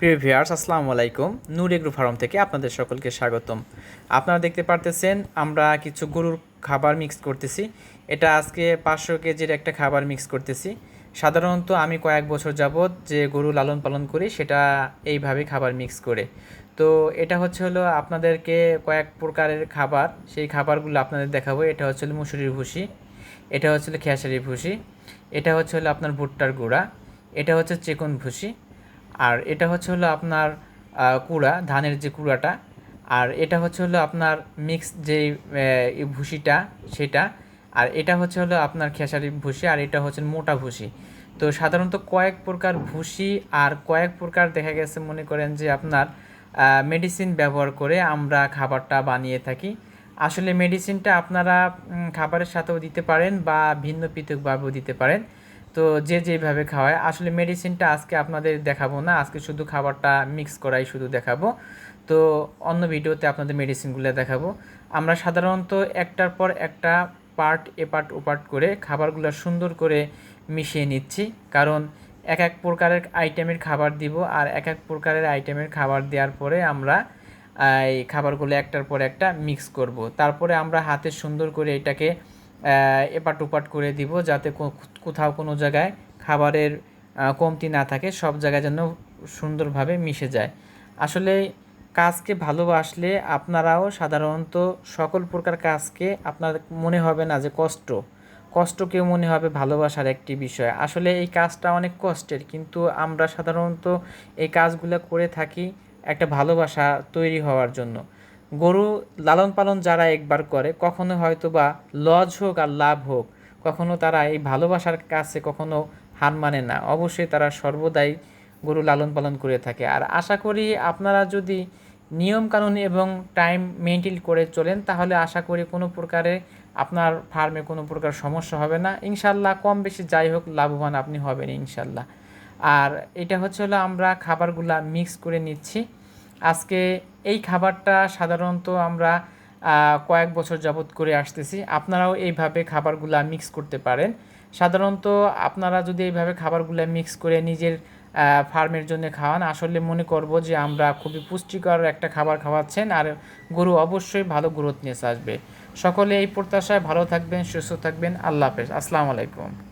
প্রিয় ভিউয়ার্স, আসসালামু আলাইকুম। নূর এগ্রো ফার্ম থেকে আপনাদের সকলকে স্বাগতম। আপনারা দেখতে পারতেছেন, আমরা কিছু গরুর খাবার মিক্স করতেছি। এটা আজকে পাঁচশো কেজির একটা খাবার মিক্স করতেছি। সাধারণত আমি কয়েক বছর যাবৎ যে গরু লালন পালন করি, সেটা এইভাবে খাবার মিক্স করে। তো এটা হচ্ছে হলো আপনাদেরকে কয়েক প্রকারের খাবার। সেই খাবারগুলো আপনাদের দেখাবো। এটা হচ্ছে হলো মুসুরির ভুসি, এটা হচ্ছে হলো খেয়াশারি ভুসি, এটা হচ্ছে হলো আপনার ভুট্টার গুঁড়া, এটা হচ্ছে চিকন ভুসি আর এটা হচ্ছে হলো আপনার কুড়া ধানের যে কুড়াটা। আর এটা হচ্ছে হলো আপনার মিক্স আহ, ভুসিটা সেটা। আর এটা হচ্ছে হলো আপনার খেসারি ভুসি আর এটা হচ্ছে মোটা ভুসি তো সাধারণত কয়েক প্রকার ভুসি আর কয়েক প্রকার দেখা গেছে মনে করেন যে আপনার মেডিসিন ব্যবহার করে আমরা খাবারটা বানিয়ে থাকি। আসলে মেডিসিনটা আপনারা খাবারের সাথেও দিতে পারেন বা ভিন্ন পৃথকভাবেও দিতে পারেন। তো যে যেভাবে খাওয়ায়, আসলে মেডিসিনটা আজকে আপনাদের দেখাবো না, আজকে শুধু খাবারটা মিক্স করাই শুধু দেখাবো। তো অন্য ভিডিওতে আপনাদের মেডিসিনগুলো দেখাবো। আমরা সাধারণত একটার পর একটা পার্ট এপার্ট ওপার্ট করে খাবারগুলো সুন্দর করে মিশিয়ে নিচ্ছি। কারণ এক এক প্রকারের আইটেমের খাবার দিব আর এক এক প্রকারের আইটেমের খাবার দেওয়ার পরে আমরা এই খাবারগুলো একটার পর একটা মিক্স করব। তারপরে আমরা হাতে সুন্দর করে এটাকে এপাট ওপাট করে দিব যাতে কোথাও কোনো জায়গায় খাবারের কমতি না থাকে, সব জায়গায় যেন সুন্দরভাবে মিশে যায়। আসলে কাজকে ভালোবাসলে আপনারাও সাধারণত সকল প্রকার কাজকে আপনার মনে হবে না যে কষ্ট। কষ্টকেও মনে হবে ভালোবাসার একটি বিষয়। আসলে এই কাজটা অনেক কষ্টের, কিন্তু আমরা সাধারণত এই কাজগুলো করে থাকি একটা ভালোবাসা তৈরি হওয়ার জন্য। গরু লালন পালন যারা একবার করে, কখনো হয়তো বা লজ হোক আর লাভ হোক, কখনো তারা এই ভালোবাসার কাছে কখনো হার মানে না। অবশ্যই তারা সর্বদাই গরু লালন পালন করে থাকে। আর আশা করি আপনারা যদি নিয়মকানুন এবং টাইম মেনটেন করে চলেন, তাহলে আশা করি কোনো প্রকারে আপনার ফার্মে কোনো প্রকার সমস্যা হবে না। ইনশাল্লাহ কম বেশি যাই হোক, লাভবান আপনি হবেন ইনশাল্লাহ। আর এটা হচ্ছে হলো আমরা খাবারগুলা মিক্স করে নিচ্ছি। আজকে এই খাবারটা সাধারণত আমরা কয়েক বছর যাবত করে আসতেছি। আপনারাও এইভাবে খাবারগুলা মিক্স করতে পারেন। সাধারণত আপনারা যদি এইভাবে খাবারগুলা মিক্স করে নিজের ফার্মের জন্য খাওয়ান, আসলে মনে করব যে আমরা খুবই পুষ্টিকর একটা খাবার খাওয়াচ্ছেন আর গরু অবশ্যই ভালো গ্রোথ নিয়ে আসবে। সকলে এই প্রত্যাশায় ভালো থাকবেন, সুস্থ থাকবেন। আল্লাহ হাফেজ। আসসালামু আলাইকুম।